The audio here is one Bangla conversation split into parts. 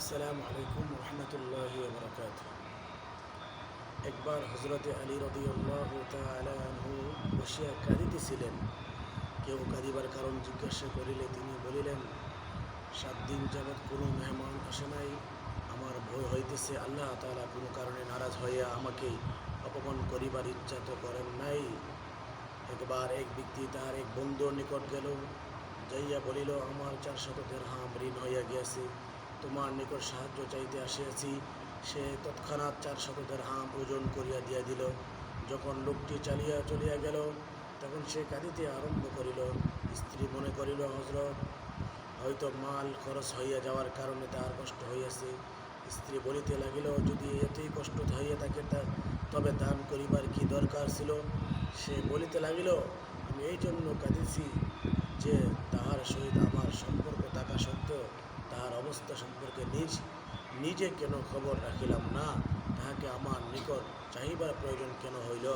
আসসালামু আলাইকুম রহমতুল্লাহ বরকাত একবার হজরতে আলী রদিউল্লাহ তালু বসিয়া কাঁদিতেছিলেন। কেউ কাঁদিবার কারণ জিজ্ঞাসা করিলে তিনি বলিলেন, সাত দিন যাবৎ কোনো মেহমান আসে নাই। আমার ভয় হইতেছে, আল্লাহ তালা কোনো কারণে নারাজ হইয়া আমাকে অপমান করিবার ইচ্ছা তো করেন নাই। একবার এক ব্যক্তি তার এক বন্ধুর নিকট গেল, যাইয়া বলিল, আমার চারশত দেড়হাম ঋণ হইয়া গিয়াছে। তোমার নিকট সাহায্য চাইতে আসিয়াছি। সে তৎক্ষণাৎ চার চারশত দেড়হাম ওজন করিয়া দিয়া দিল। যখন লোকটি চালিয়া চলিয়া গেল, তখন সে কাঁদিতে আরম্ভ করিল। স্ত্রী মনে করিল হজরত হয়তো মাল খরচ হইয়া যাওয়ার কারণে তার কষ্ট হইয়াছে। স্ত্রী বলিতে লাগিল, যদি এতই কষ্ট হইয়া থাকে, তা তবে দান করিবার কি দরকার ছিল? সে বলিতে লাগিল, আমি এই জন্য কাঁদিছি যে তাহার সহিত আমার সম্পর্ক থাকা সত্ত্বেও তাহার অবস্থা সম্পর্কে নিজ, নিজে কেন খবর রাখিলাম না? তাহাকে আমার নিকট চাহিবার প্রয়োজন কেন হইল?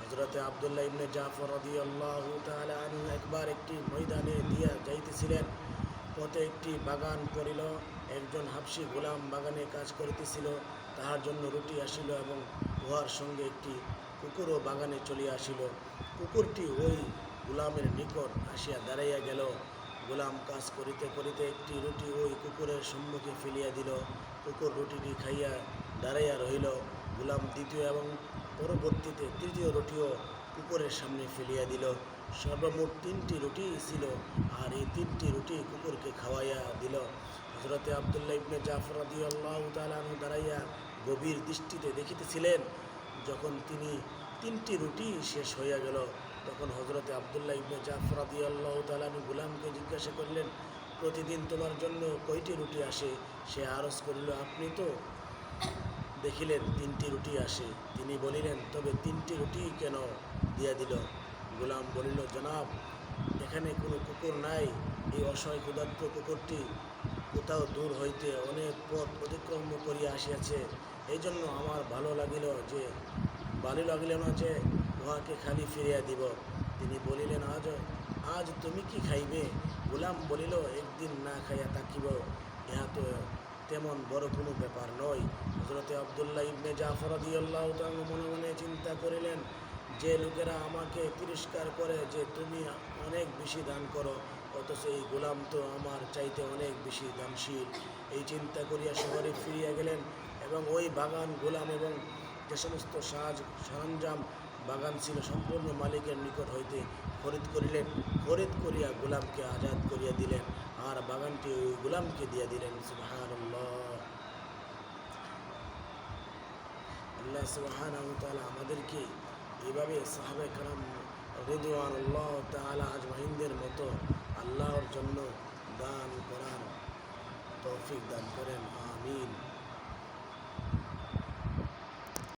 হজরতে আবদুল্লাহ ইবনে জাফর একবার একটি ময়দানে দিয়া যাইতেছিলেন। পথে একটি বাগান পড়িল, একজন হাফসি গোলাম বাগানে কাজ করিতেছিল। তাহার জন্য রুটি আসিল এবং উহার সঙ্গে একটি কুকুরও বাগানে চলিয়া আসিল। কুকুরটি ওই গোলামের নিকট আসিয়া দাঁড়াইয়া গেল। গোলাম কাজ করিতে করিতে একটি রুটি ওই কুকুরের সম্মুখে ফেলিয়া দিল। কুকুর রুটিটি খাইয়া দাঁড়াইয়া রহিল। গোলাম দ্বিতীয় এবং পরবর্তীতে তৃতীয় রুটিও কুকুরের সামনে ফেলিয়া দিল। সর্বমোট তিনটি রুটি ছিল আর এই তিনটি রুটি কুকুরকে খাওয়াইয়া দিল। হজরতে আবদুল্লাহ ইবনে জাফর রাদি আল্লাহ দাঁড়াইয়া গভীর দৃষ্টিতে দেখিতেছিলেন, যখন তিনি তিনটি রুটি শেষ হইয়া গেল। তখন হজরতে আবদুল্লাহ ইবনে জাফর রাদি আল্লাহ তালু গুলামকে জিজ্ঞাসা করলেন, প্রতিদিন তোমার জন্য কয়টি রুটি আসে? সে আরজ করিল, আপনি তো দেখিলেন তিনটি রুটি আসে। তিনি বলিলেন, তবে তিনটি রুটি কেন দিয়া দিল? গোলাম বলিল, জনাব, এখানে কোনো কুকুর নাই। এই অসহায় ক্ষুধার্ত কুকুরটি কোথাও দূর হইতে অনেক পথ অতিক্রম করিয়া আসিয়াছে। এই জন্য আমার ভালো লাগিল যে, ভালো লাগিল না যে উহাকে খালি ফিরিয়া দিব। তিনি বলিলেন, আজ আজ তুমি কি খাইবে? গোলাম বলিল, একদিন না খাইয়া থাকিব। ইহা তো তেমন বড় কোনো ব্যাপার নয়। হজরতে আবদুল্লাহ ইবনে জাফর দিয়াল্লাহ মনে মনে চিন্তা করিলেন, যে লোকেরা আমাকে তিরস্কার করে যে তুমি অনেক বেশি দান করো, অথচ এই গোলাম তো আমার চাইতে অনেক বেশি দানশীল। এই চিন্তা করিয়া শহরে ফিরিয়া গেলেন এবং ওই বাগান, গোলাম এবং যে সমস্ত সাজ সরঞ্জাম বাগান ছিল সম্পূর্ণ মালিকের নিকট হইতে খরিদ করিলেন, খরিদ করিয়া গোলামকে আজাদ করিয়া দিলেন আর বাগানটি ওই গোলামকে দিয়া দিলেন সুবাহান আমাদেরকে এভাবে সাহাবে কালাম রেদওয়ান আল্লাহ তালা আজমাহিনদের মতো আল্লাহর জন্য দান করার তৌফিক দান করেন, আমিন।